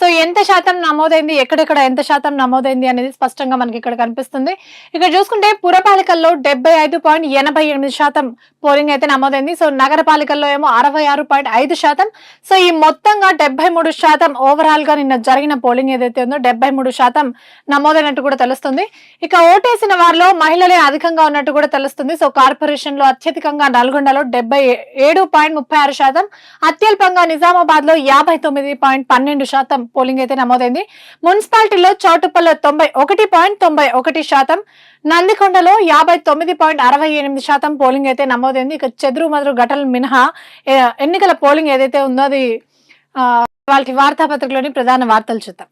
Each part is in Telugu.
సో ఎంత శాతం నమోదైంది ఎక్కడెక్కడ ఎంత శాతం నమోదైంది అనేది స్పష్టంగా మనకి ఇక్కడ కనిపిస్తుంది. ఇక్కడ చూసుకుంటే పురపాలికల్లో డెబ్బై ఐదు పాయింట్ ఎనభై ఎనిమిది శాతం పోలింగ్ అయితే నమోదైంది. సో నగరపాలికల్లో ఏమో అరవై ఆరు పాయింట్ ఐదు శాతం. సో ఈ మొత్తంగా డెబ్బై మూడు శాతం ఓవరాల్గా నిన్న జరిగిన పోలింగ్ ఏదైతే ఉందో డెబ్బై మూడు శాతం నమోదైనట్టు కూడా తెలుస్తుంది. ఇక ఓటేసిన వారిలో మహిళలే అధికంగా ఉన్నట్టు కూడా తెలుస్తుంది. సో కార్పొరేషన్లో అత్యధికంగా నల్గొండలో డెబ్బై ఏడు పాయింట్ ముప్పై ఆరు శాతం. అత్యల్పంగా నిజామాబాద్లో యాభై తొమ్మిది పాయింట్ పన్నెండు శాతం పోలింగ్ అయితే నమోదైంది. మున్సిపాలిటీలో చౌటుప్పల్లో తొంభై ఒకటి పాయింట్ తొంభై ఒకటి శాతం నందికొండలో యాభై తొమ్మిది పాయింట్ అరవై ఎనిమిది శాతం పోలింగ్ అయితే నమోదైంది. ఇక చెదురు మదురు ఘటనలు మినహా ఎన్నికల పోలింగ్ ఏదైతే ఉందో అది వాళ్ళకి వార్తాపత్రికలోని ప్రధాన వార్తలు చూద్దాం.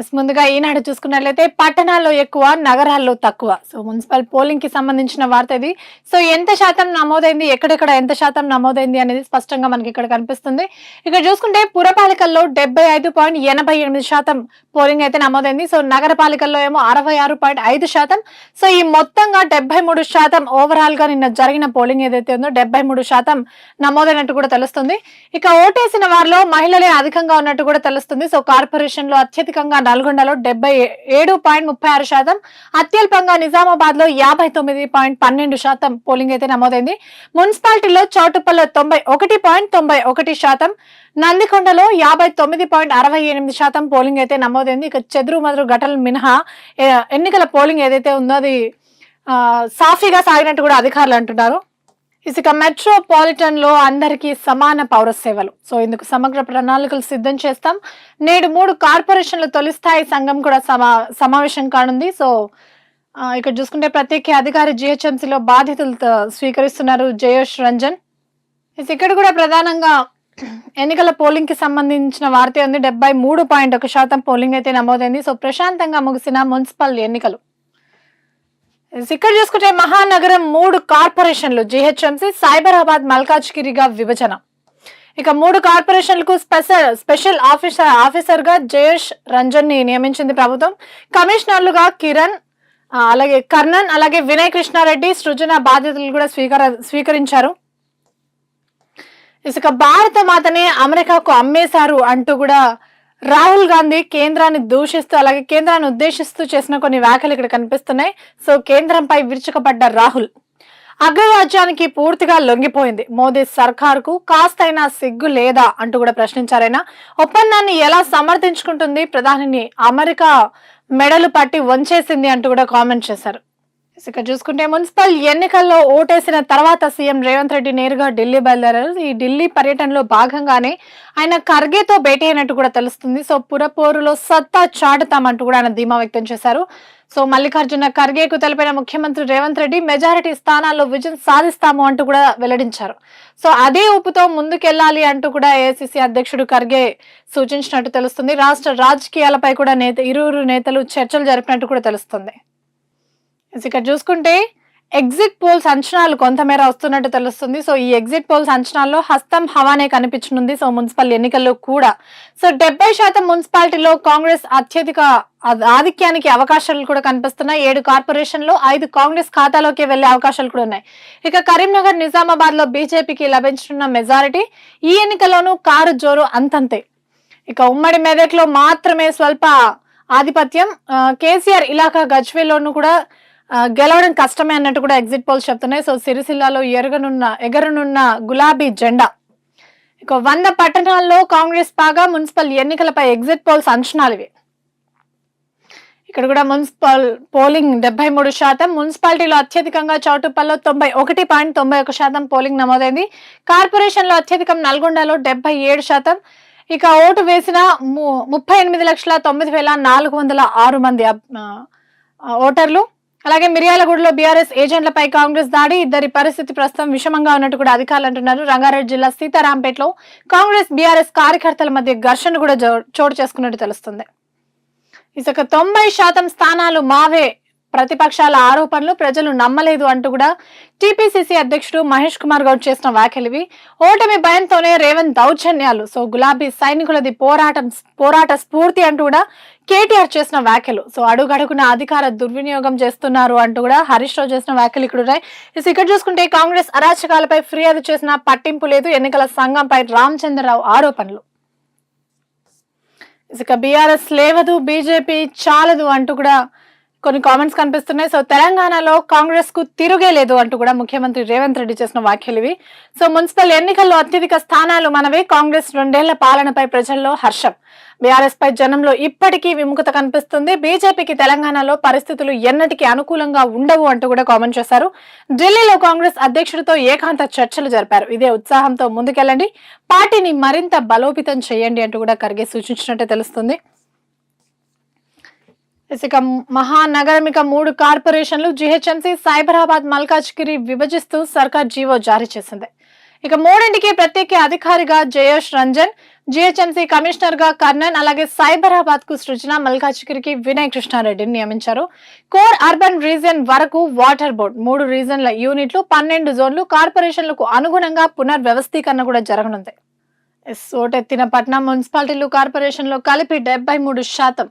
ఎస్, ముందుగా ఈనాడు చూసుకున్నట్లయితే పట్టణాల్లో ఎక్కువ నగరాల్లో తక్కువ. సో మున్సిపల్ పోలింగ్కి సంబంధించిన వార్త ఇది. సో ఎంత శాతం నమోదైంది ఎక్కడెక్కడ ఎంత శాతం నమోదైంది అనేది స్పష్టంగా మనకి ఇక్కడ కనిపిస్తుంది. ఇక్కడ చూసుకుంటే పురపాలికల్లో డెబ్బై ఐదు పాయింట్ ఎనభై ఎనిమిది శాతం పోలింగ్ అయితే నమోదైంది. సో నగరపాలికల్లో ఏమో అరవై ఆరు పాయింట్ ఐదు శాతం. సో ఈ మొత్తంగా డెబ్బై మూడు శాతం ఓవరాల్గా నిన్న జరిగిన పోలింగ్ ఏదైతే ఉందో డెబ్బై మూడు శాతం నమోదైనట్టు కూడా తెలుస్తుంది. ఇక ఓటేసిన వారిలో మహిళలే అధికంగా ఉన్నట్టు కూడా తెలుస్తుంది. సో కార్పొరేషన్లో అత్యధికంగా నల్గొండలో డెబ్బై ఏడు పాయింట్ ముప్పై ఆరు శాతం అత్యల్పంగా నిజామాబాద్లో యాభై తొమ్మిది పాయింట్ పన్నెండు శాతం పోలింగ్ అయితే నమోదైంది. మున్సిపాలిటీలో చౌటుప్పల్లో తొంభై ఒకటి పాయింట్ తొంభై ఒకటి శాతం నందికొండలో యాభై తొమ్మిది పాయింట్ అరవై ఎనిమిది శాతం పోలింగ్ అయితే నమోదైంది. ఇక చెదురు మదురు ఘటనలు మినహా ఎన్నికల పోలింగ్ ఏదైతే ఉందో అది సాఫీగా సాగినట్టు కూడా అధికారులు అంటున్నారు. ఇసుక మెట్రోపాలిటన్లో అందరికీ సమాన పౌర సేవలు సో ఇందుకు సమగ్ర ప్రణాళికలు సిద్ధం చేస్తాం. నేడు మూడు కార్పొరేషన్ల తొలి స్థాయి సంఘం కూడా సమా సమావేశం కానుంది. సో ఇక్కడ చూసుకుంటే ప్రత్యేక అధికారి GHMC లో స్వీకరిస్తున్నారు జయోష్ రంజన్. ఇక్కడ కూడా ప్రధానంగా ఎన్నికల పోలింగ్కి సంబంధించిన వార్త ఉంది. డెబ్బై మూడు పాయింట్ ఒక శాతం పోలింగ్ అయితే నమోదైంది. సో ప్రశాంతంగా ముగిసిన మున్సిపల్ ఎన్నికలు. ఇక్కడ చూసుకుంటే మహానగరం మూడు కార్పొరేషన్లు జిహెచ్ఎంసి సైబరాబాద్ మల్కాజ్గిరిగా విభజన. ఇక మూడు కార్పొరేషన్లకు స్పెషల్ స్పెషల్ ఆఫీసర్ ఆఫీసర్గా జయేష్ రంజన్ని నియమించింది ప్రభుత్వం. కమిషనర్లుగా కిరణ్ అలాగే కర్ణన్ అలాగే వినయ్ కృష్ణారెడ్డి సృజన బాధ్యతలు కూడా స్వీకర స్వీకరించారు. ఇసుక భారత మాతనే అమెరికాకు అమ్మేశారు అంటూ కూడా రాహుల్ గాంధీ కేంద్రాన్ని దూషిస్తూ అలాగే కేంద్రాన్ని ఉద్దేశిస్తూ చేసిన కొన్ని వ్యాఖ్యలు ఇక్కడ కనిపిస్తున్నాయి. సో కేంద్రంపై విరుచుకపడ్డ రాహుల్. అగ్రరాజ్యానికి పూర్తిగా లొంగిపోయింది. మోదీ సర్కార్కు కాస్తైనా సిగ్గు లేదా అంటూ కూడా ప్రశ్నించారైనా ఒప్పందాన్ని ఎలా సమర్థించుకుంటుంది? ప్రధానిని అమెరికా మెడలు పట్టి వంచేసింది అంటూ కూడా కామెంట్ చేశారు. ఇక చూసుకుంటే మున్సిపల్ ఎన్నికల్లో ఓటేసిన తర్వాత సీఎం రేవంత్ రెడ్డి నేరుగా ఢిల్లీ బయలుదేరారు. ఈ ఢిల్లీ పర్యటనలో భాగంగానే ఆయన ఖర్గేతో భేటీ అయినట్టు కూడా తెలుస్తుంది. సో పురపోరులో సత్తా చాటుతామంటూ కూడా ఆయన ధీమా వ్యక్తం చేశారు. సో మల్లికార్జున ఖర్గేకు తెలిపిన ముఖ్యమంత్రి రేవంత్ రెడ్డి మెజారిటీ స్థానాల్లో విజయం సాధిస్తాము అంటూ కూడా వెల్లడించారు. సో అదే ఊపుతో ముందుకెళ్ళాలి అంటూ కూడా ఏఐసిసి అధ్యక్షుడు ఖర్గే సూచించినట్టు తెలుస్తుంది. రాష్ట్ర రాజకీయాలపై కూడా నేత ఇరువురు నేతలు చర్చలు జరిపినట్టు కూడా తెలుస్తుంది. ఇక్కడ చూసుకుంటే ఎగ్జిట్ పోల్స్ అంచనాలు కొంతమేర వస్తున్నట్టు తెలుస్తుంది. సో ఈ ఎగ్జిట్ పోల్స్ అంచనాల్లో హస్తం హవానే కనిపించనుంది. సో మున్సిపల్ ఎన్నికల్లో కూడా. సో డెబ్బై శాతం మున్సిపాలిటీలో కాంగ్రెస్ అత్యధిక ఆధిక్యానికి అవకాశాలు కూడా కనిపిస్తున్నాయి. ఏడు కార్పొరేషన్లో ఐదు కాంగ్రెస్ ఖాతాలోకి వెళ్ళే అవకాశాలు కూడా ఉన్నాయి. ఇక కరీంనగర్ నిజామాబాద్లో బీజేపీకి లభించనున్న మెజారిటీ ఈ ఎన్నికల్లోనూ కారు జోరు అంతంతే. ఇక ఉమ్మడి మెదక్లో మాత్రమే స్వల్ప ఆధిపత్యం. కేసీఆర్ ఇలాకా గజ్వేలోనూ కూడా గెలవడం కష్టమే అన్నట్టు కూడా ఎగ్జిట్ పోల్స్ చెప్తున్నాయి. సో సిరిసిల్లాలో ఎరగనున్న ఎగరనున్న గులాబీ జెండా. ఇక వంద పట్టణాల్లో కాంగ్రెస్ పాగా మున్సిపల్ ఎన్నికలపై ఎగ్జిట్ పోల్స్ అంచనాలు ఇవి. ఇక్కడ కూడా మున్సిపల్ పోలింగ్ డెబ్బై మూడు శాతం. మున్సిపాలిటీలో అత్యధికంగా చౌటుప్పల్లో తొంభై ఒకటి పాయింట్ తొంభై ఒక శాతం పోలింగ్ నమోదైంది. కార్పొరేషన్లో అత్యధికం నల్గొండలో డెబ్బై ఏడు శాతం. ఇక ఓటు వేసిన ము- ముప్పై ఎనిమిది లక్షల తొమ్మిది వేల నాలుగు వందల ఆరు మంది ఓటర్లు. అలాగే మిర్యాలగూడలో బీఆర్ఎస్ ఏజెంట్లపై కాంగ్రెస్ దాడి ఇద్దరి పరిస్థితి ప్రస్తుతం విషమంగా ఉన్నట్టు కూడా అధికారులు అంటున్నారు రంగారెడ్డి జిల్లా సీతారాంపేటలో కాంగ్రెస్ బీఆర్ఎస్ కార్యకర్తల మధ్య ఘర్షణ కూడా చోటు చేసుకున్నట్టు తెలుస్తుంది. ఇసుక తొంభై శాతం స్థానాలు మావే ప్రతిపక్షాల ఆరోపణలు ప్రజలు నమ్మలేదు అంటూ కూడా టీపీసీసీ అధ్యక్షుడు మహేష్ కుమార్ గౌడ్ చేసిన వ్యాఖ్యలివి. ఓటమి భయంతోనే రేవంత్ దౌర్జన్యాలు. సో గులాబీ సైనికులది పోరాటం పోరాట స్ఫూర్తి అంటూ కూడా కేటీఆర్ చేసిన వ్యాఖ్యలు. సో అడుగడుగున అధికార దుర్వినియోగం చేస్తున్నారు అంటూ కూడా హరీష్ రావు చేసిన వ్యాఖ్యలు ఇక్కడ ఉన్నాయి. ఇక్కడ చూసుకుంటే కాంగ్రెస్ అరాచకాలపై ఫిర్యాదు చేసిన పట్టింపు లేదు. ఎన్నికల సంఘంపై రామచంద్రరావు ఆరోపణలు. ఇక బీఆర్ఎస్ లేవదు బీజేపీ చాలదు అంటూ కూడా కొన్ని కామెంట్స్ కనిపిస్తున్నాయి. సో తెలంగాణలో కాంగ్రెస్కు తిరుగే లేదు అంటూ కూడా ముఖ్యమంత్రి రేవంత్ రెడ్డి చేసిన వ్యాఖ్యలు ఇవి. సో మున్సిపల్ ఎన్నికల్లో అత్యధిక స్థానాలు మనవే కాంగ్రెస్ రెండేళ్ళ పాలనపై ప్రజల్లో హర్షం. బీఆర్ఎస్ పై జనంలో ఇప్పటికీ విముఖత కనిపిస్తుంది. బీజేపీకి తెలంగాణలో పరిస్థితులు ఎన్నటికీ అనుకూలంగా ఉండవు అంటూ కూడా కామెంట్ చేశారు. ఢిల్లీలో కాంగ్రెస్ అధ్యక్షుడితో ఏకాంత చర్చలు జరిపారు. ఇదే ఉత్సాహంతో ముందుకెళ్ళండి పార్టీని మరింత బలోపేతం చేయండి అంటూ కూడా ఖర్గే సూచించినట్టు తెలుస్తుంది. ఇక మహానగరం ఇక మూడు కార్పొరేషన్లు జీహెచ్ఎంసీ సైబరాబాద్ మల్కాజ్గిరి విభజిస్తూ సర్కార్ జీవో జారీ చేసింది. ఇక మూడింటికి ప్రత్యేక అధికారిగా జయేష్ రంజన్ జీహెచ్ఎంసీ కమిషనర్గా కర్ణన్ అలాగే సైబరాబాద్కు సృజన మల్కాజ్గిరికి వినయ్ కృష్ణారెడ్డిని నియమించారు. కోర్ అర్బన్ రీజన్ వరకు వాటర్ బోర్డ్ మూడు రీజన్ల యూనిట్లు పన్నెండు జోన్లు కార్పొరేషన్లకు అనుగుణంగా పునర్వ్యవస్థీకరణ కూడా జరగనుంది. ఎస్, ఓటెత్తిన పట్నం మున్సిపాలిటీలు కార్పొరేషన్లో కలిపి డెబ్బై మూడు శాతం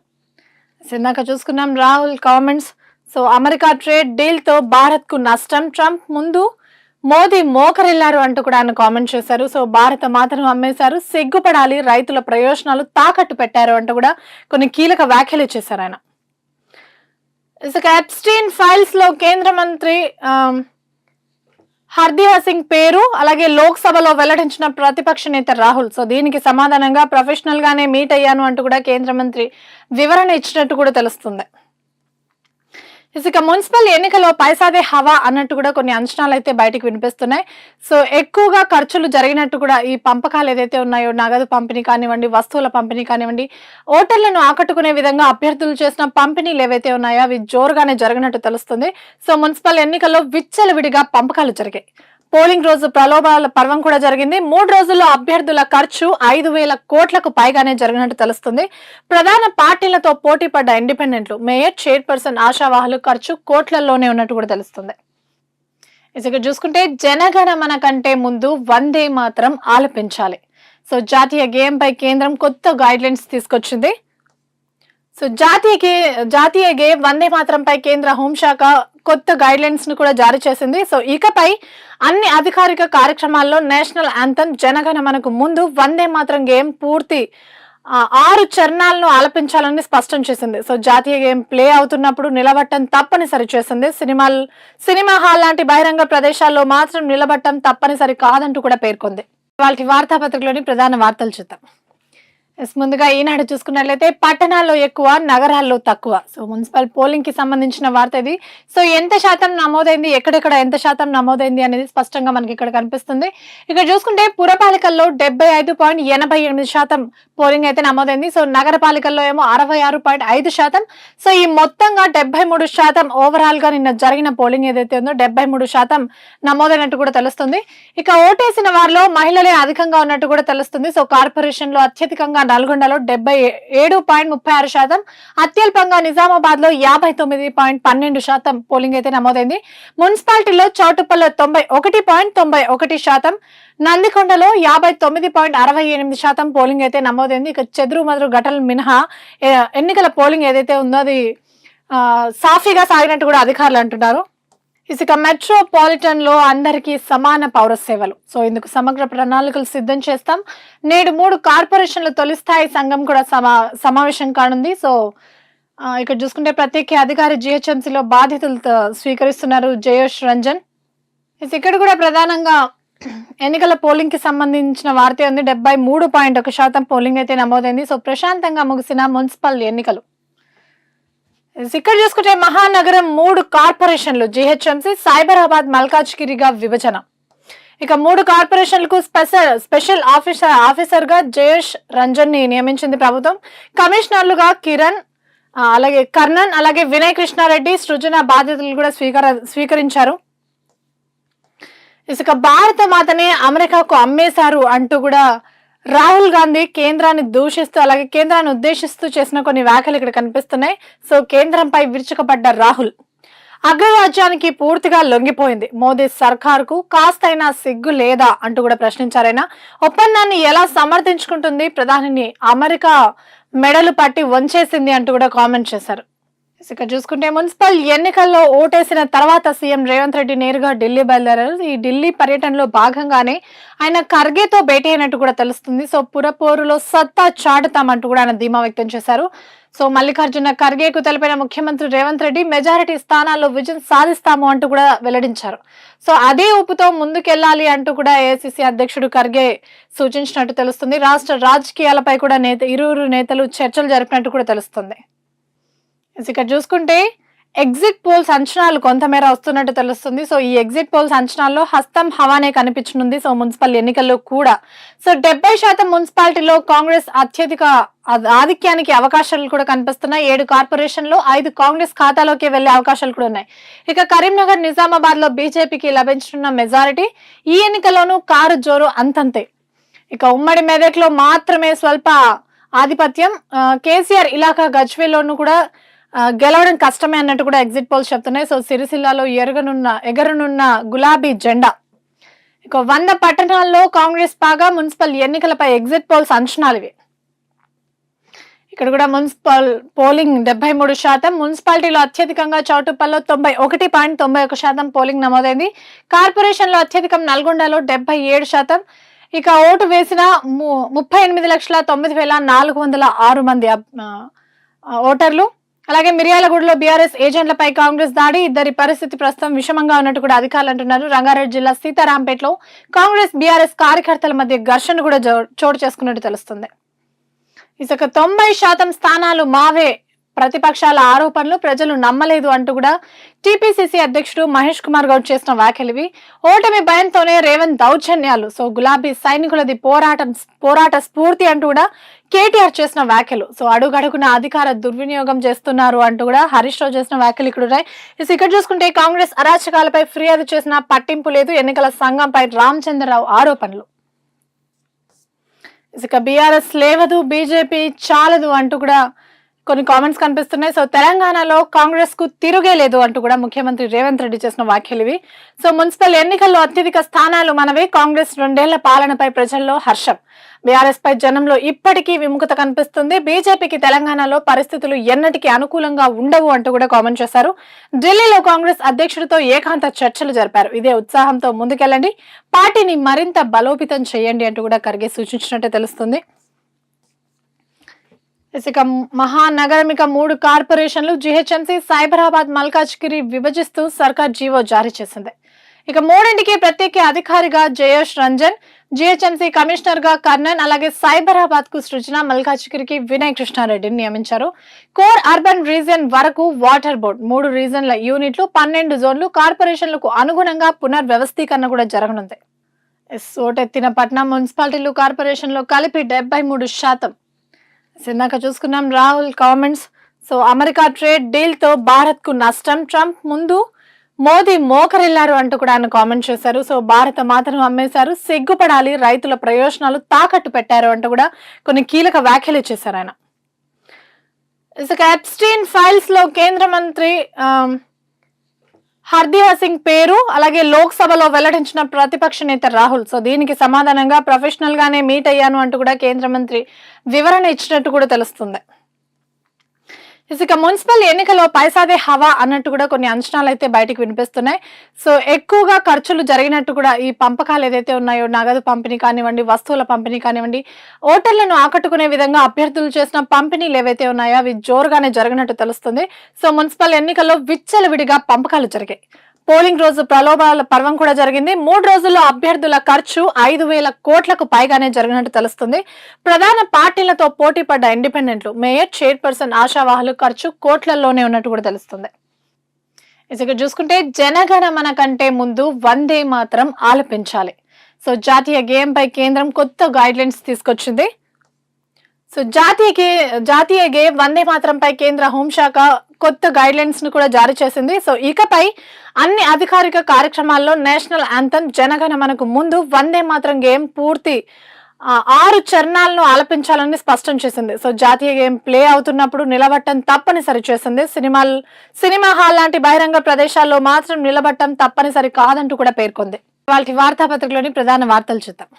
ఇందాక చూసుకున్నాం Rahul comments so America trade డీల్తో భారత్కు నష్టం. ట్రంప్ ముందు మోదీ మోకరిల్లారు అంటూ కూడా ఆయన కామెంట్ చేశారు. సో భారత మాతను అమ్మేశారు. సిగ్గుపడాలి రైతుల ప్రయోజనాలు తాకట్టు పెట్టారు అంటూ కూడా కొన్ని కీలక వ్యాఖ్యలు చేశారు ఆయన. ఇసుక ఎప్స్టీన్ ఫైల్స్లో కేంద్ర మంత్రి um, ఆమ్, సింగ్ పేరు అలాగే లోక్సభలో వెల్లడించిన ప్రతిపక్ష నేత రాహుల్. సో దీనికి సమాధానంగా ప్రొఫెషనల్ గానే మీట్ అయ్యాను అంటూ కూడా కేంద్ర మంత్రి వివరణ ఇచ్చినట్టు కూడా తెలుస్తుంది. ఇసుక మున్సిపల్ ఎన్నికలో పైసాదే హవా అన్నట్టు కూడా కొన్ని అంచనాలు అయితే బయటకు వినిపిస్తున్నాయి. సో ఎక్కువగా ఖర్చులు జరిగినట్టు కూడా ఈ పంపకాలు ఏదైతే ఉన్నాయో నగదు పంపిణీ కానివ్వండి వస్తువుల పంపిణీ కానివ్వండి ఓటర్లను ఆకట్టుకునే విధంగా అభ్యర్థులు చేసిన పంపిణీలు ఏవైతే ఉన్నాయో అవి జోరుగానే జరిగినట్టు తెలుస్తుంది. సో మున్సిపల్ ఎన్నికల్లో విచ్చలవిడిగా పంపకాలు జరిగాయి. పోలింగ్ రోజు ప్రలోభాల పర్వం కూడా జరిగింది. మూడు రోజుల్లో అభ్యర్థుల ఖర్చు ఐదు వేల కోట్లకు పైగానే జరిగినట్టు తెలుస్తుంది. ప్రధాన పార్టీలతో పోటీ పడ్డ ఇండిపెండెంట్లు మేయర్ చైర్పర్సన్ ఆశావాహులు ఖర్చు కోట్లలోనే ఉన్నట్టు కూడా తెలుస్తుంది. ఇసుక చూసుకుంటే జనగణమన కంటే ముందు వందే మాత్రం ఆలపించాలి. సో జాతీయ గేమ్ పై కేంద్రం కొత్త గైడ్ లైన్స్ తీసుకొచ్చింది. సో జాతీయ గే జాతీయ గేమ్ వందే మాత్రం పై కేంద్ర హోంశాఖ కొత్త గైడ్ లైన్స్ను కూడా జారీ చేసింది. సో ఇకపై అన్ని అధికారిక కార్యక్రమాల్లో నేషనల్ యాంథమ్ జనగణమనకు ముందు వందే మాత్రం గేమ్ పూర్తి ఆరు చరణాలను ఆలపించాలని స్పష్టం చేసింది. సో జాతీయ గేమ్ ప్లే అవుతున్నప్పుడు నిలబట్టం తప్పనిసరి చేసింది. సినిమాల్ సినిమా హాల్ లాంటి బహిరంగ ప్రదేశాల్లో మాత్రం నిలబట్టం తప్పనిసరి కాదంటూ కూడా పేర్కొంది. వాళ్ళకి వార్తాపత్రికలోని ప్రధాన వార్తలు చూద్దాం. ఎస్ ముందుగా ఈనాడు చూసుకున్నట్లయితే పట్టణాల్లో ఎక్కువ నగరాల్లో తక్కువ. సో మున్సిపల్ పోలింగ్కి సంబంధించిన వార్త ఇది. సో ఎంత శాతం నమోదైంది ఎక్కడెక్కడ ఎంత శాతం నమోదైంది అనేది స్పష్టంగా మనకి ఇక్కడ కనిపిస్తుంది. ఇక్కడ చూసుకుంటే పురపాలికల్లో డెబ్బై ఐదు పాయింట్ ఎనభై ఎనిమిది శాతం పోలింగ్ అయితే నమోదైంది. సో నగరపాలికల్లో ఏమో అరవై ఆరు పాయింట్ ఐదు శాతం. సో ఈ మొత్తంగా డెబ్బై మూడు శాతం ఓవరాల్గా నిన్న జరిగిన పోలింగ్ ఏదైతే ఉందో డెబ్బై మూడు శాతం నమోదైనట్టు కూడా తెలుస్తుంది. ఇక ఓటేసిన వారిలో మహిళలే అధికంగా ఉన్నట్టు కూడా తెలుస్తుంది. సో కార్పొరేషన్లో అత్యధికంగా నల్గొండలో డెబ్బై ఏడు పాయింట్ ముప్పై ఆరు శాతం అత్యల్పంగా నిజామాబాద్లో యాభై తొమ్మిది పాయింట్ పన్నెండు శాతం పోలింగ్ అయితే నమోదైంది. మున్సిపాలిటీలో చౌటుప్పల్లో తొంభై ఒకటి పాయింట్ తొంభై ఒకటి శాతం నందికొండలో యాభై తొమ్మిది పాయింట్ అరవై ఎనిమిది శాతం పోలింగ్ అయితే నమోదైంది. ఇక చెదురు మదురు ఘటనలు మినహా ఎన్నికల పోలింగ్ ఏదైతే ఉందో అది సాఫీగా సాగినట్టు కూడా అధికారులు అంటున్నారు. ఇసుక మెట్రోపాలిటన్లో అందరికీ సమాన పౌర సేవలు సో ఇందుకు సమగ్ర ప్రణాళికలు సిద్ధం చేస్తాం. నేడు మూడు కార్పొరేషన్ల తొలి స్థాయి సంఘం కూడా సమా సమావేశం కానుంది. సో ఇక్కడ చూసుకుంటే ప్రత్యేక అధికారి జిహెచ్ఎంసీలో బాధితులు స్వీకరిస్తున్నారు జయోష్ రంజన్. ఇక్కడ కూడా ప్రధానంగా ఎన్నికల పోలింగ్కి సంబంధించిన వార్త ఉంది. డెబ్బై మూడు పాయింట్ ఒక శాతం పోలింగ్ అయితే నమోదైంది. సో ప్రశాంతంగా ముగిసిన మున్సిపల్ ఎన్నికలు. ఇక్కడ చూసుకుంటే మహానగరం మూడు కార్పొరేషన్లు జిహెచ్ఎంసీ సైబరాబాద్ మల్కాజ్గిరిగా విభజన. ఇక మూడు కార్పొరేషన్లకు స్పెషల్ స్పెషల్ ఆఫీసర్ ఆఫీసర్గా జయేష్ రంజన్ని నియమించింది ప్రభుత్వం. కమిషనర్లుగా కిరణ్ అలాగే కర్ణన్ అలాగే వినయ్ కృష్ణారెడ్డి సృజన బాధ్యతలు కూడా స్వీకర స్వీకరించారు. ఇసుక భారత మాతనే అమెరికాకు అమ్మేశారు అంటూ కూడా రాహుల్ గాంధీ కేంద్రాన్ని దూషిస్తూ అలాగే కేంద్రాన్ని ఉద్దేశిస్తూ చేసిన కొన్ని వ్యాఖ్యలు ఇక్కడ కనిపిస్తున్నాయి. సో కేంద్రంపై విరుచుకపడ్డ రాహుల్. అగ్రరాజ్యానికి పూర్తిగా లొంగిపోయింది. మోదీ సర్కార్కు కాస్తైనా సిగ్గు లేదా అంటూ కూడా ప్రశ్నించారైనా ఒప్పందాన్ని ఎలా సమర్థించుకుంటుంది? ప్రధానిని అమెరికా మెడలు పట్టి వంచేసింది అంటూ కూడా కామెంట్ చేశారు. ఇక చూసుకుంటే మున్సిపల్ ఎన్నికల్లో ఓటేసిన తర్వాత సీఎం రేవంత్ రెడ్డి నేరుగా ఢిల్లీ బయలుదేరారు. ఈ ఢిల్లీ పర్యటనలో భాగంగానే ఆయన ఖర్గేతో భేటీ అయినట్టు కూడా తెలుస్తుంది. సో పురపోరులో సత్తా చాటుతామంటూ కూడా ఆయన ధీమా వ్యక్తం చేశారు. సో మల్లికార్జున ఖర్గేకు తెలిపిన ముఖ్యమంత్రి రేవంత్ రెడ్డి మెజారిటీ స్థానాల్లో విజయం సాధిస్తాము అంటూ కూడా వెల్లడించారు. సో అదే ఊపుతో ముందుకెళ్ళాలి అంటూ కూడా ఏసీసీ అధ్యక్షుడు ఖర్గే సూచించినట్టు తెలుస్తుంది. రాష్ట్ర రాజకీయాలపై కూడా నేత ఇరువురు నేతలు చర్చలు జరిపినట్టు కూడా తెలుస్తుంది. ఇక్కడ చూసుకుంటే ఎగ్జిట్ పోల్స్ అంచనాలు కొంతమేర వస్తున్నట్టు తెలుస్తుంది. సో ఈ ఎగ్జిట్ పోల్స్ అంచనాల్లో హస్తం హవానే కనిపించనుంది. సో మున్సిపల్ ఎన్నికల్లో కూడా. సో డెబ్బై శాతం మున్సిపాలిటీలో కాంగ్రెస్ అత్యధిక ఆధిక్యానికి అవకాశాలు కూడా కనిపిస్తున్నాయి. ఏడు కార్పొరేషన్లో ఐదు కాంగ్రెస్ ఖాతాలోకి వెళ్ళే అవకాశాలు కూడా ఉన్నాయి. ఇక కరీంనగర్ నిజామాబాద్లో బీజేపీకి లభించనున్న మెజారిటీ ఈ ఎన్నికల్లోనూ కారు జోరు అంతంతే. ఇక ఉమ్మడి మెదక్లో మాత్రమే స్వల్ప ఆధిపత్యం. కేసీఆర్ ఇలాకా గజ్వేల్లోనూ కూడా గెలవడం కష్టమే అన్నట్టు కూడా ఎగ్జిట్ పోల్స్ చెప్తున్నాయి. సో సిరిసిల్లాలో ఎరగనున్న ఎగరనున్న గులాబీ జెండా. ఇక వంద పట్టణాల్లో కాంగ్రెస్ పాగా మున్సిపల్ ఎన్నికలపై ఎగ్జిట్ పోల్స్ అంచనాలు ఇవి. ఇక్కడ కూడా మున్సిపల్ పోలింగ్ డెబ్బై మూడు శాతం. మున్సిపాలిటీలో అత్యధికంగా చౌటుప్పల్లో తొంభై ఒకటి పాయింట్ తొంభై ఒక శాతం పోలింగ్ నమోదైంది. కార్పొరేషన్లో అత్యధికం నల్గొండలో డెబ్బై ఏడు శాతం. ఇక ఓటు వేసిన ము- ముప్పై ఎనిమిది లక్షల తొమ్మిది వేల నాలుగు వందల ఆరు మంది ఓటర్లు. అలాగే మిర్యాలగూడలో బీఆర్ఎస్ ఏజెంట్లపై కాంగ్రెస్ దాడి ఇద్దరి పరిస్థితి ప్రస్తుతం విషమంగా ఉన్నట్టు కూడా అధికారులు అంటున్నారు. రంగారెడ్డి జిల్లా సీతారాంపేటలో కాంగ్రెస్ బీఆర్ఎస్ కార్యకర్తల మధ్య ఘర్షణ కూడా చోటు చేసుకున్నట్టు తెలుస్తుంది. ఇసుక తొంభై శాతం స్థానాలు మావే ప్రతిపక్షాల ఆరోపణలు ప్రజలు నమ్మలేదు అంటూ కూడా టీపీసీసీ అధ్యక్షుడు మహేష్ కుమార్ గౌడ్ చేసిన వ్యాఖ్యలివి. ఓటమి భయంతోనే రేవంత్ దౌర్జన్యాలు. సో గులాబీ సైనికులది పోరాటం పోరాట స్ఫూర్తి అంటూ కూడా కేటీఆర్ చేసిన వ్యాఖ్యలు. సో అడుగడుగున అధికార దుర్వినియోగం చేస్తున్నారు అంటూ కూడా హరీష్ రావు చేసిన వ్యాఖ్యలు ఇక్కడ ఉన్నాయి. ఇక్కడ చూసుకుంటే కాంగ్రెస్ అరాచకాలపై ఫిర్యాదు చేసిన పట్టింపు లేదు. ఎన్నికల సంఘంపై రామచంద్రరావు ఆరోపణలు. ఇక బీఆర్ఎస్ లేవదు బీజేపీ చాలదు అంటూ కూడా కొన్ని కామెంట్స్ కనిపిస్తున్నాయి. సో తెలంగాణలో కాంగ్రెస్కు తిరుగే లేదు అంటూ కూడా ముఖ్యమంత్రి రేవంత్ రెడ్డి చేసిన వ్యాఖ్యలు ఇవి. సో మున్సిపల్ ఎన్నికల్లో అత్యధిక స్థానాలు మనవి. కాంగ్రెస్ రెండేళ్ళ పాలనపై ప్రజల్లో హర్షం. బీఆర్ఎస్ పై జనంలో ఇప్పటికీ విముఖత కనిపిస్తుంది. బీజేపీకి తెలంగాణలో పరిస్థితులు ఎన్నటికీ అనుకూలంగా ఉండవు అంటూ కూడా కామెంట్ చేశారు. ఢిల్లీలో కాంగ్రెస్ అధ్యక్షుడితో ఏకాంత చర్చలు జరిపారు. ఇదే ఉత్సాహంతో ముందుకెళ్ళండి. పార్టీని మరింత బలోపేతం చేయండి అంటూ కూడా ఖర్గే సూచించినట్టు తెలుస్తుంది. ఇక మహానగరమిక మూడు కార్పొరేషన్లు జిహెచ్ఎంసీ సైబరాబాద్ మల్కాజ్గిరి విభజిస్తూ సర్కార్ జీవో జారీ చేసింది. ఇక మూడింటికి ప్రత్యేక అధికారిగా జయేష్ రంజన్ జిహెచ్ఎంసీ కమిషనర్గా కర్ణన్ అలాగే సైబరాబాద్కు సృజన మల్కాజ్గిరికి వినయ్ కృష్ణారెడ్డిని నియమించారు. కోర్ అర్బన్ రీజియన్ వరకు వాటర్ బోర్డ్ మూడు రీజన్ల యూనిట్లు పన్నెండు జోన్లు కార్పొరేషన్లకు అనుగుణంగా పునర్వ్యవస్థీకరణ కూడా జరగనుంది. ఎస్, పట్నం మున్సిపాలిటీలు కార్పొరేషన్లో కలిపి డెబ్బై మూడు శాతం. ఇందాక చూసుకున్నాం Rahul comments. So America trade డీల్తో భారత్కు నష్టం ట్రంప్ ముందు మోదీ మోకరిల్లారు అంటూ కూడా ఆయన కామెంట్ చేశారు. సో భారత మాతను అమ్మేశారు. సిగ్గుపడాలి రైతుల ప్రయోజనాలు తాకట్టు పెట్టారు అంటూ కూడా కొన్ని కీలక వ్యాఖ్యలు చేశారు ఆయన. ఇసుక ఎప్స్టీన్ ఫైల్స్లో కేంద్ర మంత్రి ఆమ్, సింగ్ పేరు అలాగే లోక్సభలో వెల్లడించిన ప్రతిపక్ష నేత రాహుల్. సో దీనికి సమాధానంగా ప్రొఫెషనల్ గానే మీట్ అయ్యాను అంటూ కూడా కేంద్ర మంత్రి వివరణ ఇచ్చినట్టు కూడా తెలుస్తుంది. ఇసుక మున్సిపల్ ఎన్నికలో పైసాదే హవా అన్నట్టు కూడా కొన్ని అంచనాలు అయితే బయటకు వినిపిస్తున్నాయి. సో ఎక్కువగా ఖర్చులు జరిగినట్టు కూడా ఈ పంపకాలు ఏదైతే ఉన్నాయో నగదు పంపిణీ కానివ్వండి వస్తువుల పంపిణీ కానివ్వండి ఓటర్లను ఆకట్టుకునే విధంగా అభ్యర్థులు చేసిన పంపిణీలు ఏవైతే ఉన్నాయో అవి జోరుగానే జరిగినట్టు తెలుస్తుంది. సో మున్సిపల్ ఎన్నికల్లో విచ్చలవిడిగా పంపకాలు జరిగాయి. పోలింగ్ రోజు ప్రలోభాల పర్వం కూడా జరిగింది. మూడు రోజుల్లో అభ్యర్థుల ఖర్చు ఐదు వేల కోట్లకు పైగానే జరిగినట్టు తెలుస్తుంది. ప్రధాన పార్టీలతో పోటీ పడ్డ ఇండిపెండెంట్లు మేయర్ చైర్పర్సన్ ఆశావాహులు ఖర్చు కోట్లలోనే ఉన్నట్టు కూడా తెలుస్తుంది. ఇక చూసుకుంటే జనగణమన కంటే ముందు వందే మాత్రం ఆలపించాలి. సో జాతీయ గేయంపై కేంద్రం కొత్త గైడ్ లైన్స్ తీసుకొచ్చింది. సో జాతీయ గే జాతీయ గేమ్ వందే మాత్రంపై కేంద్ర హోంశాఖ కొత్త గైడ్ లైన్స్ను కూడా జారీ చేసింది. సో ఇకపై అన్ని అధికారిక కార్యక్రమాల్లో నేషనల్ యాంథమ్ జనగణమనకు ముందు వందే మాత్రం గేమ్ పూర్తి ఆరు చరణాలను ఆలపించాలని స్పష్టం చేసింది. సో జాతీయ గేమ్ ప్లే అవుతున్నప్పుడు నిలబట్టం తప్పనిసరి చేసింది. సినిమా సినిమా హాల్ లాంటి బహిరంగ ప్రదేశాల్లో మాత్రం నిలబట్టం తప్పనిసరి కాదంటూ కూడా పేర్కొంది. వాటి వార్తాపత్రికలోని ప్రధాన వార్తలు చూద్దాం.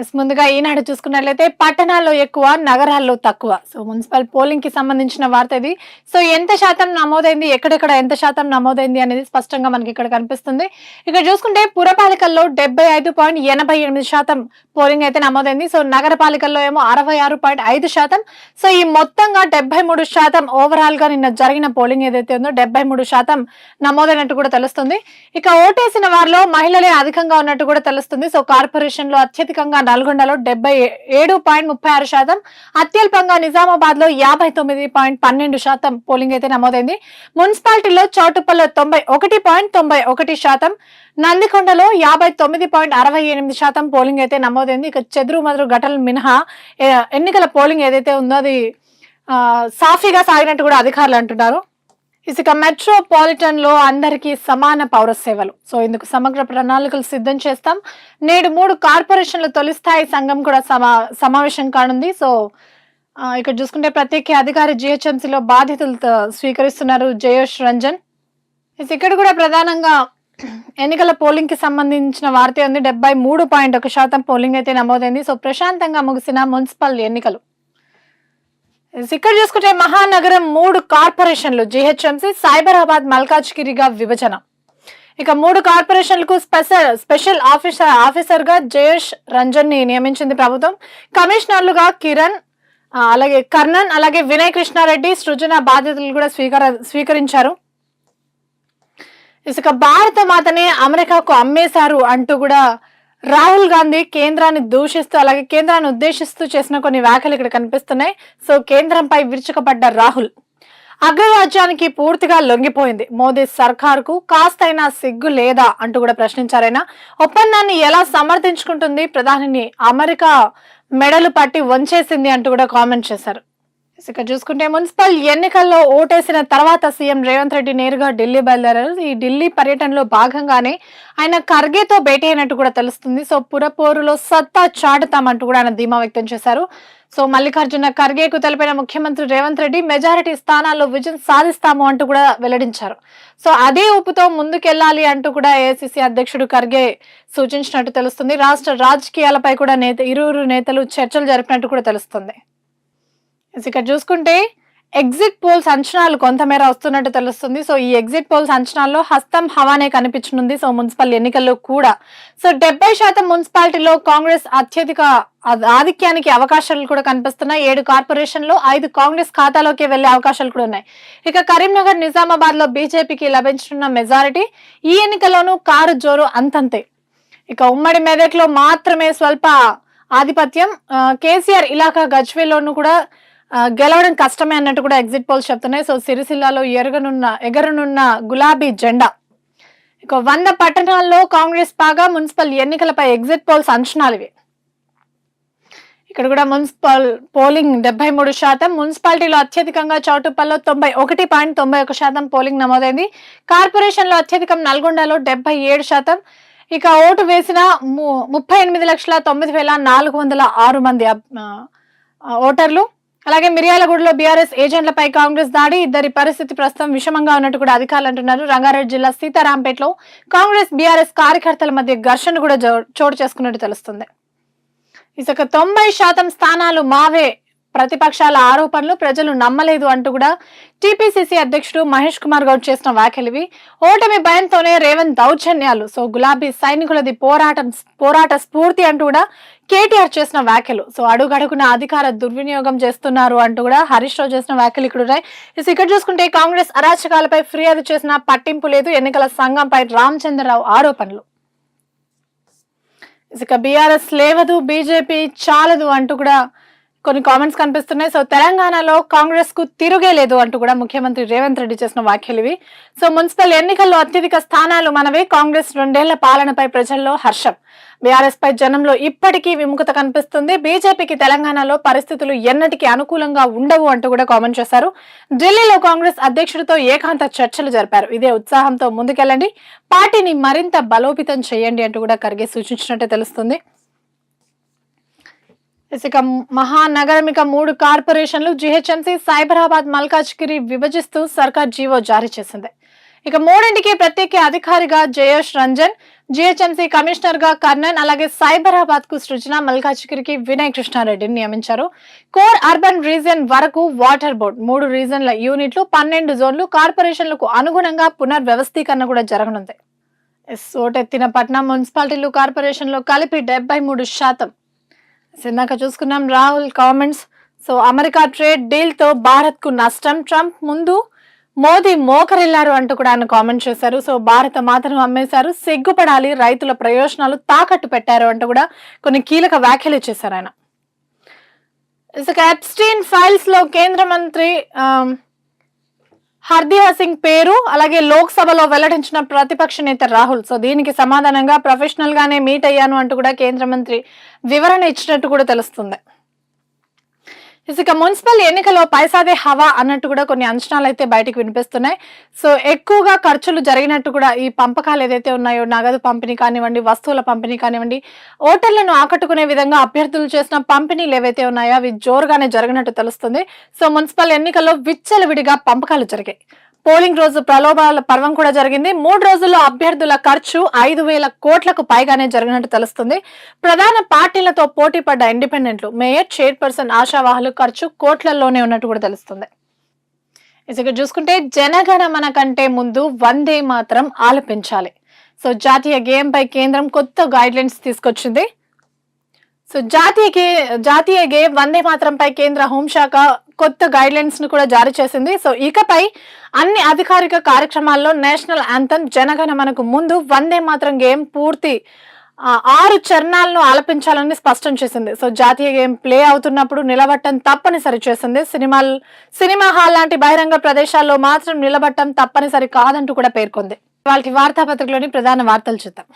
ఎస్ ముందుగా ఈనాడు చూసుకున్నట్లయితే పట్టణాల్లో ఎక్కువ నగరాల్లో తక్కువ. సో మున్సిపల్ పోలింగ్కి సంబంధించిన వార్త ఇది. సో ఎంత శాతం నమోదైంది ఎక్కడెక్కడ ఎంత శాతం నమోదైంది అనేది స్పష్టంగా మనకి ఇక్కడ కనిపిస్తుంది. ఇక్కడ చూసుకుంటే పురపాలికల్లో డెబ్బై ఐదు పాయింట్ ఎనభై ఎనిమిది శాతం పోలింగ్ అయితే నమోదైంది. సో నగరపాలికల్లో ఏమో అరవై ఆరు పాయింట్ ఐదు శాతం. సో ఈ మొత్తంగా డెబ్బై మూడు శాతం ఓవరాల్గా నిన్న జరిగిన పోలింగ్ ఏదైతే ఉందో డెబ్బై మూడు శాతం నమోదైనట్టు కూడా తెలుస్తుంది. ఇక ఓటేసిన వారిలో మహిళలే అధికంగా ఉన్నట్టు కూడా తెలుస్తుంది. సో కార్పొరేషన్లో అత్యధికంగా నల్గొండలో డెబ్బై ఏడు పాయింట్ ముప్పై ఆరు శాతం అత్యల్పంగా నిజామాబాద్లో యాభై తొమ్మిది పాయింట్ పన్నెండు శాతం పోలింగ్ అయితే నమోదైంది. మున్సిపాలిటీలో చౌటుప్పల్లో తొంభై ఒకటి పాయింట్ తొంభై ఒకటి శాతం నందికొండలో యాభై తొమ్మిది పాయింట్ అరవై ఎనిమిది శాతం పోలింగ్ అయితే నమోదైంది. ఇక చెదురు మదురు ఘటనలు మినహా ఎన్నికల పోలింగ్ ఏదైతే ఉందో అది సాఫీగా సాగినట్టు కూడా అధికారులు అంటున్నారు. ఇసుక మెట్రోపాలిటన్లో అందరికీ సమాన పౌర సేవలు సో ఇందుకు సమగ్ర ప్రణాళికలు సిద్ధం చేస్తాం. నేడు మూడు కార్పొరేషన్ల తొలి స్థాయి సంఘం కూడా సమా సమావేశం కానుంది. సో ఇక్కడ చూసుకుంటే ప్రత్యేక అధికారి జిహెచ్ఎంసీలో బాధితులు స్వీకరిస్తున్నారు జయోష్ రంజన్. ఇక్కడ కూడా ప్రధానంగా ఎన్నికల పోలింగ్కి సంబంధించిన వార్త ఉంది. డెబ్బై మూడు పాయింట్ ఒక శాతం పోలింగ్ అయితే నమోదైంది. సో ప్రశాంతంగా ముగిసిన మున్సిపల్ ఎన్నికలు. ఇక్కడ చూసుకుంటే మహానగరం మూడు కార్పొరేషన్లు జిహెచ్ఎంసి సైబరాబాద్ మల్కాజ్గిరిగా విభజన. ఇక మూడు కార్పొరేషన్లకు స్పెషల్ స్పెషల్ ఆఫీసర్ ఆఫీసర్గా జయేష్ రంజన్ని నియమించింది ప్రభుత్వం. కమిషనర్లుగా కిరణ్ అలాగే కర్ణన్ అలాగే వినయ్ కృష్ణారెడ్డి సృజన బాధ్యతలు కూడా స్వీకార స్వీకరించారు. ఇసుక భారత మాతనే అమెరికాకు అమ్మేశారు అంటూ కూడా రాహుల్ గాంధీ కేంద్రాన్ని దూషిస్తూ అలాగే కేంద్రాన్ని ఉద్దేశిస్తూ చేసిన కొన్ని వ్యాఖ్యలు ఇక్కడ కనిపిస్తున్నాయి. సో కేంద్రంపై విరుచుకపడ్డ రాహుల్. అగ్రరాజ్యానికి పూర్తిగా లొంగిపోయింది. మోదీ సర్కార్కు కాస్తైనా సిగ్గు లేదా అంటూ కూడా ప్రశ్నించారైనా ఒప్పందాన్ని ఎలా సమర్థించుకుంటుంది? ప్రధానిని అమెరికా మెడలు పట్టి వంచేసింది అంటూ కూడా కామెంట్ చేశారు. ఇక చూసుకుంటే మున్సిపల్ ఎన్నికల్లో ఓటేసిన తర్వాత సీఎం రేవంత్ రెడ్డి నేరుగా ఢిల్లీ బయలుదేరారు. ఈ ఢిల్లీ పర్యటనలో భాగంగానే ఆయన ఖర్గేతో భేటీ అయినట్టు కూడా తెలుస్తుంది. సో పురపోరులో సత్తా చాటుతామంటూ కూడా ఆయన ధీమా వ్యక్తం చేశారు. సో మల్లికార్జున ఖర్గేకు తెలిపిన ముఖ్యమంత్రి రేవంత్ రెడ్డి మెజారిటీ స్థానాల్లో విజయం సాధిస్తాము అంటూ కూడా వెల్లడించారు. సో అదే ఊపుతో ముందుకెళ్ళాలి అంటూ కూడా ఏసీసీ అధ్యక్షుడు ఖర్గే సూచించినట్టు తెలుస్తుంది. రాష్ట్ర రాజకీయాలపై కూడా నేత ఇరువురు నేతలు చర్చలు జరిపినట్టు కూడా తెలుస్తుంది. ఇక్కడ చూసుకుంటే ఎగ్జిట్ పోల్స్ అంచనాలు కొంతమేర వస్తున్నట్టు తెలుస్తుంది. సో ఈ ఎగ్జిట్ పోల్స్ అంచనాల్లో హస్తం హవానే కనిపించనుంది. సో మున్సిపల్ ఎన్నికల్లో కూడా. సో డెబ్బై శాతం మున్సిపాలిటీలో కాంగ్రెస్ అత్యధిక ఆధిక్యానికి అవకాశాలు కూడా కనిపిస్తున్నాయి. ఏడు కార్పొరేషన్లో ఐదు కాంగ్రెస్ ఖాతాలోకి వెళ్ళే అవకాశాలు కూడా ఉన్నాయి. ఇక కరీంనగర్ నిజామాబాద్లో బీజేపీకి లభించనున్న మెజారిటీ ఈ ఎన్నికల్లోనూ కారు జోరు అంతంతే. ఇక ఉమ్మడి మెదక్లో మాత్రమే స్వల్ప ఆధిపత్యం. కేసీఆర్ ఇలాకా గజ్వేల్లోనూ కూడా గెలవడం కష్టమే అన్నట్టు కూడా ఎగ్జిట్ పోల్స్ చెప్తున్నాయి. సో సిరిసిల్లాలో ఎరగనున్న ఎగరనున్న గులాబీ జెండా. ఇక వంద పట్టణాల్లో కాంగ్రెస్ పాగా మున్సిపల్ ఎన్నికలపై ఎగ్జిట్ పోల్స్ అంచనాలు ఇవి. ఇక్కడ కూడా మున్సిపల్ పోలింగ్ డెబ్బై మూడు శాతం. మున్సిపాలిటీలో అత్యధికంగా చౌటుప్పల్లో తొంభై ఒకటి పాయింట్ తొంభై ఒక శాతం పోలింగ్ నమోదైంది. కార్పొరేషన్లో అత్యధికం నల్గొండలో డెబ్బై ఏడు శాతం. ఇక ఓటు వేసిన ము- ముప్పై ఎనిమిది లక్షల తొమ్మిది వేల నాలుగు వందల ఆరు మంది ఓటర్లు. అలాగే మిర్యాలగూడలో బీఆర్ఎస్ ఏజెంట్లపై కాంగ్రెస్ దాడి ఇద్దరి పరిస్థితి ప్రస్తుతం విషమంగా ఉన్నట్టు కూడా అధికారులు అంటున్నారు. రంగారెడ్డి జిల్లా సీతారాంపేటలో కాంగ్రెస్ బీఆర్ఎస్ కార్యకర్తల మధ్య ఘర్షణ కూడా చోటు చేసుకున్నట్టు తెలుస్తుంది. ఇసుక తొంభై శాతం స్థానాలు మావే ప్రతిపక్షాల ఆరోపణలు ప్రజలు నమ్మలేదు అంటూ కూడా టీపీసీసీ అధ్యక్షుడు మహేష్ కుమార్ గౌడ్ చేసిన వ్యాఖ్యలివి. ఓటమి భయంతోనే రేవంత్ దౌర్జన్యాలు. సో గులాబీ సైనికులది పోరాటం పోరాట స్ఫూర్తి అంటూ కూడా కేటీఆర్ చేసిన వ్యాఖ్యలు. సో అడుగడుగున అధికార దుర్వినియోగం చేస్తున్నారు అంటూ కూడా హరీష్ రావు చేసిన వ్యాఖ్యలు ఇక్కడ ఉన్నాయి. ఇక్కడ చూసుకుంటే కాంగ్రెస్ అరాచకాలపై ఫిర్యాదు చేసిన పట్టింపు లేదు. ఎన్నికల సంఘంపై రామచంద్రరావు ఆరోపణలు. ఇక బీఆర్ఎస్ లేవదు బీజేపీ చాలదు అంటూ కూడా కొన్ని కామెంట్స్ కనిపిస్తున్నాయి. సో తెలంగాణలో కాంగ్రెస్కు తిరుగే లేదు అంటూ కూడా ముఖ్యమంత్రి రేవంత్ రెడ్డి చేసిన వ్యాఖ్యలు ఇవి. సో మున్సిపల్ ఎన్నికల్లో అత్యధిక స్థానాలు మనవి. కాంగ్రెస్ రెండేళ్ళ పాలనపై ప్రజల్లో హర్షం. బీఆర్ఎస్ పై జనంలో ఇప్పటికీ విముఖత కనిపిస్తుంది. బీజేపీకి తెలంగాణలో పరిస్థితులు ఎన్నటికీ అనుకూలంగా ఉండవు అంటూ కూడా కామెంట్ చేశారు. ఢిల్లీలో కాంగ్రెస్ అధ్యక్షుడితో ఏకాంత చర్చలు జరిపారు. ఇదే ఉత్సాహంతో ముందుకెళ్ళండి. పార్టీని మరింత బలోపేతం చేయండి అంటూ కూడా ఖర్గే సూచించినట్టే తెలుస్తుంది. ఇక మహానగరం ఇక మూడు కార్పొరేషన్లు జిహెచ్ఎంసీ సైబరాబాద్ మల్కాజ్గిరి విభజిస్తూ సర్కార్ జీవో జారీ చేసింది. ఇక మూడింటికి ప్రత్యేక అధికారిగా జయేష్ రంజన్ జిహెచ్ఎంసీ కమిషనర్గా కర్ణన్ అలాగే సైబరాబాద్కు సృజన మల్కాజిగిరికి వినయ్ కృష్ణారెడ్డిని నియమించారు. కోర్ అర్బన్ రీజన్ వరకు వాటర్ బోర్డ్ మూడు రీజన్ల యూనిట్లు పన్నెండు జోన్లు కార్పొరేషన్లకు అనుగుణంగా పునర్వ్యవస్థీకరణ కూడా జరగనుంది. ఎస్, పట్నం మున్సిపాలిటీలు కార్పొరేషన్లో కలిపి డెబ్బై మూడు శాతం. ఇందాక చూసుకున్నాం Rahul comments. So America trade డీల్తో భారత్కు నష్టం. ట్రంప్ ముందు మోదీ మోకరిల్లారు అంటూ కూడా ఆయన కామెంట్ చేశారు. సో భారత మాతను అమ్మేశారు. సిగ్గుపడాలి రైతుల ప్రయోజనాలు తాకట్టు పెట్టారు అంటూ కూడా కొన్ని కీలక వ్యాఖ్యలు చేశారు ఆయన. ఇసుక ఎప్స్టీన్ ఫైల్స్లో కేంద్ర మంత్రి హర్దియా సింగ్ పేరు అలాగే లోక్సభలో వెల్లడించిన ప్రతిపక్ష నేత రాహుల్. సో దీనికి సమాధానంగా ప్రొఫెషనల్ గానే మీట్ అయ్యాను అంటూ కూడా కేంద్ర మంత్రి వివరణ ఇచ్చినట్టు కూడా తెలుస్తుంది. ఇసుక మున్సిపల్ ఎన్నికలో పైసాదే హవా అన్నట్టు కూడా కొన్ని అంచనాలు అయితే బయటకు వినిపిస్తున్నాయి. సో ఎక్కువగా ఖర్చులు జరిగినట్టు కూడా ఈ పంపకాలు ఏదైతే ఉన్నాయో నగదు పంపిణీ కానివ్వండి వస్తువుల పంపిణీ కానివ్వండి ఓటర్లను ఆకట్టుకునే విధంగా అభ్యర్థులు చేసిన పంపిణీలు ఏవైతే ఉన్నాయో అవి జోరుగానే జరిగినట్టు తెలుస్తుంది. సో మున్సిపల్ ఎన్నికల్లో విచ్చలవిడిగా పంపకాలు జరిగాయి. పోలింగ్ రోజు ప్రలోభాల పర్వం కూడా జరిగింది. మూడు రోజుల్లో అభ్యర్థుల ఖర్చు ఐదు వేల కోట్లకు పైగానే జరిగినట్టు తెలుస్తుంది. ప్రధాన పార్టీలతో పోటీ పడ్డ ఇండిపెండెంట్లు మేయర్ చైర్పర్సన్ ఆశావాహులు ఖర్చు కోట్లలోనే ఉన్నట్టు కూడా తెలుస్తుంది. ఇక చూసుకుంటే జనగణమన కంటే ముందు వందే మాత్రం ఆలపించాలి. సో జాతీయ గేమ్ పై కేంద్రం కొత్త గైడ్ లైన్స్ తీసుకొచ్చింది. సో జాతీయ గే జాతీయ గేమ్ వందే మాత్రంపై కేంద్ర హోంశాఖ కొత్త గైడ్ లైన్స్ను కూడా జారీ చేసింది. సో ఇకపై అన్ని అధికారిక కార్యక్రమాల్లో నేషనల్ యాంథమ్ జనగణమనకు ముందు వందే మాత్రం గేమ్ పూర్తి ఆరు చరణాలను ఆలపించాలని స్పష్టం చేసింది. సో జాతీయ గేమ్ ప్లే అవుతున్నప్పుడు నిలబట్టం తప్పనిసరి చేసింది. సినిమాల్ సినిమా హాల్ లాంటి బహిరంగ ప్రదేశాల్లో మాత్రం నిలబట్టం తప్పనిసరి కాదంటూ కూడా పేర్కొంది. వాళ్ళకి వార్తాపత్రికలోని ప్రధాన వార్తలు చూద్దాం.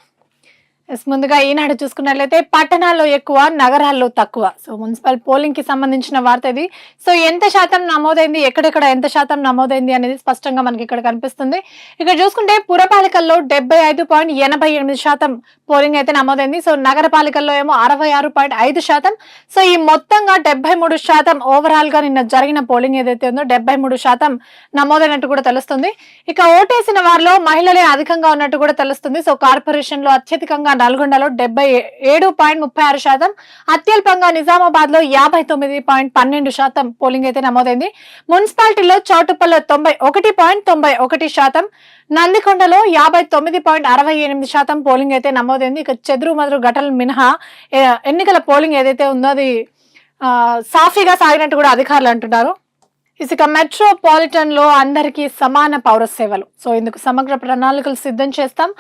ఎస్ ముందుగా ఈనాడు చూసుకున్నట్లయితే పట్టణాల్లో ఎక్కువ నగరాల్లో తక్కువ. సో మున్సిపల్ పోలింగ్కి సంబంధించిన వార్త ఇది. సో ఎంత శాతం నమోదైంది ఎక్కడెక్కడ ఎంత శాతం నమోదైంది అనేది స్పష్టంగా మనకి ఇక్కడ కనిపిస్తుంది. ఇక్కడ చూసుకుంటే పురపాలికల్లో డెబ్బై ఐదు పాయింట్ ఎనభై ఎనిమిది శాతం పోలింగ్ అయితే నమోదైంది. సో నగరపాలికల్లో ఏమో అరవై ఆరు పాయింట్ ఐదు శాతం. సో ఈ మొత్తంగా డెబ్బై మూడు శాతం ఓవరాల్గా నిన్న జరిగిన పోలింగ్ ఏదైతే ఉందో డెబ్బై మూడు శాతం నమోదైనట్టు కూడా తెలుస్తుంది. ఇక ఓటేసిన వారిలో మహిళలే అధికంగా ఉన్నట్టు కూడా తెలుస్తుంది. సో కార్పొరేషన్లో అత్యధికంగా నల్గొండలో డెబ్బై ఏడు పాయింట్ ముప్పై ఆరు శాతం అత్యల్పంగా నిజామాబాద్లో యాభై తొమ్మిది పాయింట్ పన్నెండు శాతం పోలింగ్ అయితే నమోదైంది. మున్సిపాలిటీలో చౌటుప్పల్లో తొంభై ఒకటి పాయింట్ తొంభై ఒకటి శాతం నందికొండలో యాభై తొమ్మిది పాయింట్ అరవై ఎనిమిది శాతం పోలింగ్ అయితే నమోదైంది. ఇక చెదురు మదురు ఘటనలు మినహా ఎన్నికల పోలింగ్ ఏదైతే ఉందో అది సాఫీగా సాగినట్టు కూడా అధికారులు అంటున్నారు. ఇసుక మెట్రోపాలిటన్లో అందరికీ సమాన పౌర సేవలు. సో ఇందుకు సమగ్ర ప్రణాళికలు సిద్ధం చేస్తాం.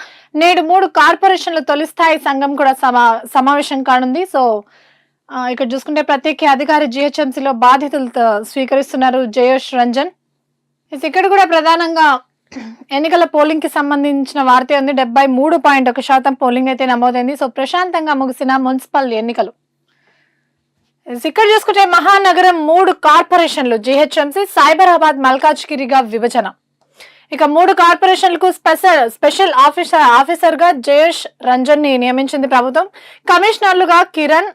నేడు మూడు కార్పొరేషన్ల తొలి స్థాయి సంఘం కూడా సమా సమావేశం కానుంది. సో ఇక్కడ చూసుకుంటే ప్రత్యేక అధికారి జిహెచ్ఎంసీలో బాధితులు స్వీకరిస్తున్నారు జయోష్ రంజన్. ఇక్కడ కూడా ప్రధానంగా ఎన్నికల పోలింగ్కి సంబంధించిన వార్త ఉంది. డెబ్బై మూడు పాయింట్ ఒక శాతం పోలింగ్ అయితే నమోదైంది. సో ప్రశాంతంగా ముగిసిన మున్సిపల్ ఎన్నికలు. ఇక్కడ చూసుకుంటే మహానగరం మూడు కార్పొరేషన్లు జిహెచ్ఎంసి సైబరాబాద్ మల్కాజ్గిరిగా విభజన. ఇక మూడు కార్పొరేషన్లకు స్పెషల్ స్పెషల్ ఆఫీసర్ ఆఫీసర్గా జయేష్ రంజన్ని నియమించింది ప్రభుత్వం. కమిషనర్లుగా కిరణ్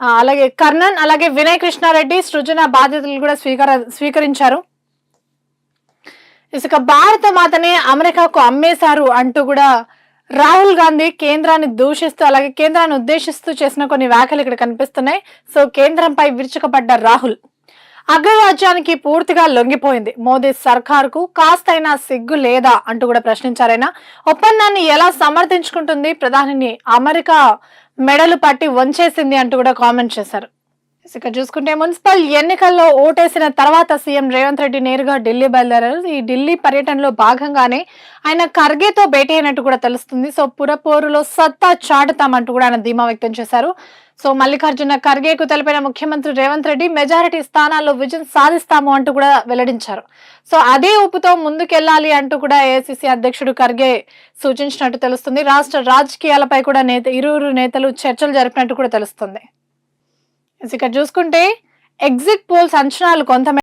అలాగే కర్ణన్ అలాగే వినయ్ కృష్ణారెడ్డి సృజన బాధ్యతలు కూడా స్వీకర స్వీకరించారు. ఇసుక భారత మాతనే అమెరికాకు అమ్మేశారు అంటూ కూడా రాహుల్ గాంధీ కేంద్రాన్ని దూషిస్తూ అలాగే కేంద్రాన్ని ఉద్దేశిస్తూ చేసిన కొన్ని వ్యాఖ్యలు ఇక్కడ కనిపిస్తున్నాయి. సో కేంద్రంపై విరుచుకపడ్డ రాహుల్. అగ్రరాజ్యానికి పూర్తిగా లొంగిపోయింది. మోదీ సర్కార్కు కాస్తైనా సిగ్గు లేదా అంటూ కూడా ప్రశ్నించారైనా ఒప్పందాన్ని ఎలా సమర్థించుకుంటుంది? ప్రధానిని అమెరికా మెడలు పట్టి వంచేసింది అంటూ కూడా కామెంట్ చేశారు. ఇక చూసుకుంటే మున్సిపల్ ఎన్నికల్లో ఓటేసిన తర్వాత సీఎం రేవంత్ రెడ్డి నేరుగా ఢిల్లీ బయలుదేరారు. ఈ ఢిల్లీ పర్యటనలో భాగంగానే ఆయన ఖర్గేతో భేటీ అయినట్టు కూడా తెలుస్తుంది. సో పురపోరులో సత్తా చాటుతామంటూ కూడా ఆయన ధీమా వ్యక్తం చేశారు. సో మల్లికార్జున ఖర్గేకు తెలిపిన ముఖ్యమంత్రి రేవంత్ రెడ్డి మెజారిటీ స్థానాల్లో విజయం సాధిస్తాము అంటూ కూడా వెల్లడించారు. సో అదే ఊపుతో ముందుకెళ్ళాలి అంటూ కూడా ఏఐసిసి అధ్యక్షుడు ఖర్గే సూచించినట్టు తెలుస్తుంది. రాష్ట్ర రాజకీయాలపై కూడా నేత ఇరువురు నేతలు చర్చలు జరిపినట్టు కూడా తెలుస్తుంది. ఇక్కడ చూసుకుంటే ఎగ్జిట్ పోల్స్ అంచనాలు కొంత